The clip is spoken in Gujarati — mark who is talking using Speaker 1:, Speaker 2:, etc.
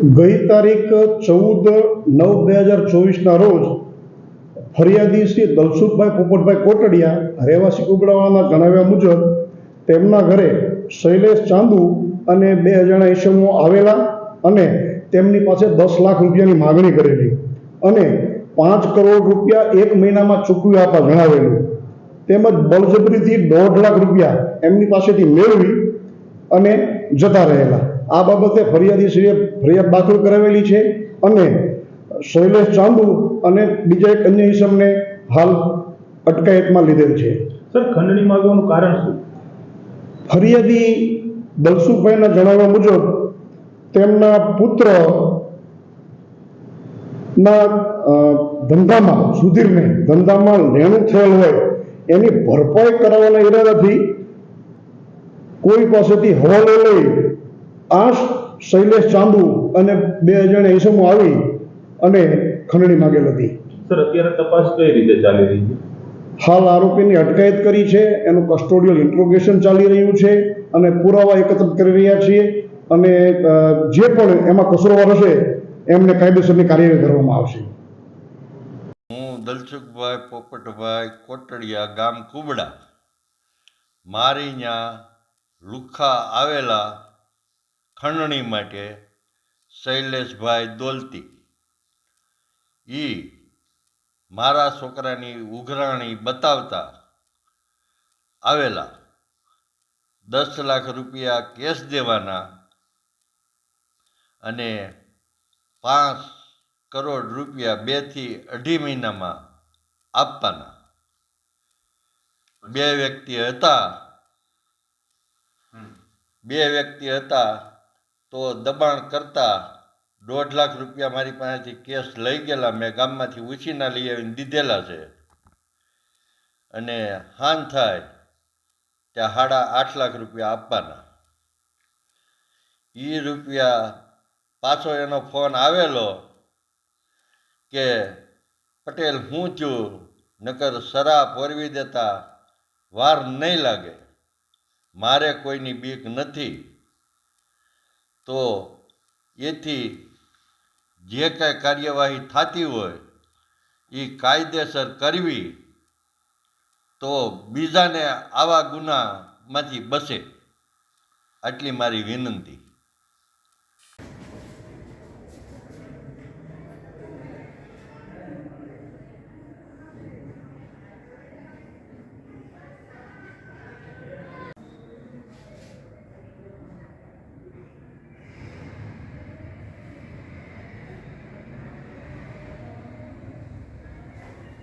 Speaker 1: ગઈ તારીખ ચૌદ નવ બે હજાર ચોવીસના રોજ ફરિયાદી શ્રી દલસુખભાઈ પોપટભાઈ કોટડિયા રહેવાસી કુબડાવાળાના જણાવ્યા મુજબ તેમના ઘરે શૈલેષ ચાંદુ અને બે અજાણા ઈસમો આવેલા અને તેમની પાસે દસ લાખ રૂપિયાની માગણી કરેલી અને પાંચ કરોડ રૂપિયા એક મહિનામાં ચૂકવી આપવા જણાવેલું. તેમજ બળજબરીથી દોઢ લાખ રૂપિયા એમની પાસેથી મેળવી અને જતા રહેલા. આ બાબતે ફરિયાદીશ્રીએ ફરિયાદ દાખલ કરાવેલી છે અને શૈલેષ ચાંદુ અને બીજા એક અન્ય ઇસમને હાલ અટકાયતમાં લીધેલ છે.
Speaker 2: સર ખંડણી માંગવાનું કારણ શું?
Speaker 1: ફરિયાદી દલસુખભાઈના જણાવ્યા મુજબ તેમના પુત્ર ના ધંધામાં સુધીરને ધંધામાં લેણું થયેલ હોય એની ભરપાઈ કરાવવાના ઈરાદાથી કોઈ પાસેથી હવાલો લઈ આ શૈલેષ ચાંદુ અને બે જણ ઈસમો આવી અને ખંડણી માગેલ હતી.
Speaker 2: સર અત્યારે તપાસ કઈ રીતે ચાલી રહી છે?
Speaker 1: હાલ આરોપીની અટકાયત કરી છે એનું કસ્ટોડિયલ ઇન્ટ્રોગેશન ચાલી રહ્યું છે અને પુરાવા એકત્રિત કરી રહ્યા છીએ અને જે પણ એમાં કસૂરવાર હશે એમને કાયદેસરની કાર્યવાહી કરવામાં આવશે.
Speaker 3: હું દલસુખભાઈ પોપટભાઈ કોટડિયા ગામ કુબડા મારી ત્યાં લુખા આવેલા ખંડણી માટે શૈલેષભાઈ દોલતી. ઈ મારા છોકરાની ઉઘરાણી બતાવતા આવેલા દસ લાખ રૂપિયા કેશ દેવાના અને પાંચ કરોડ રૂપિયા બેથી અઢી મહિનામાં આપવાના. બે વ્યક્તિ હતા. બે વ્યક્તિ હતા તો દબાણ કરતા દોઢ લાખ રૂપિયા મારી પાસેથી કેસ લઈ ગયેલા. મેં ગામમાંથી ઉછીના લઈ આવીને દીધેલા છે. અને હાન થાય ત્યાં સાડા આઠ લાખ રૂપિયા આપવાના. એ રૂપિયા પાછો એનો ફોન આવેલો કે, પટેલ, હું છું. નકર સરા પોરવી દેતા વાર નહીં લાગે. મારે કોઈની બીક નથી. તો એથી જે કાંઈ કાર્યવાહી થતી હોય એ કાયદેસર કરવી તો બીજાને આવા ગુનામાંથી બસે આટલી મારી વિનંતી.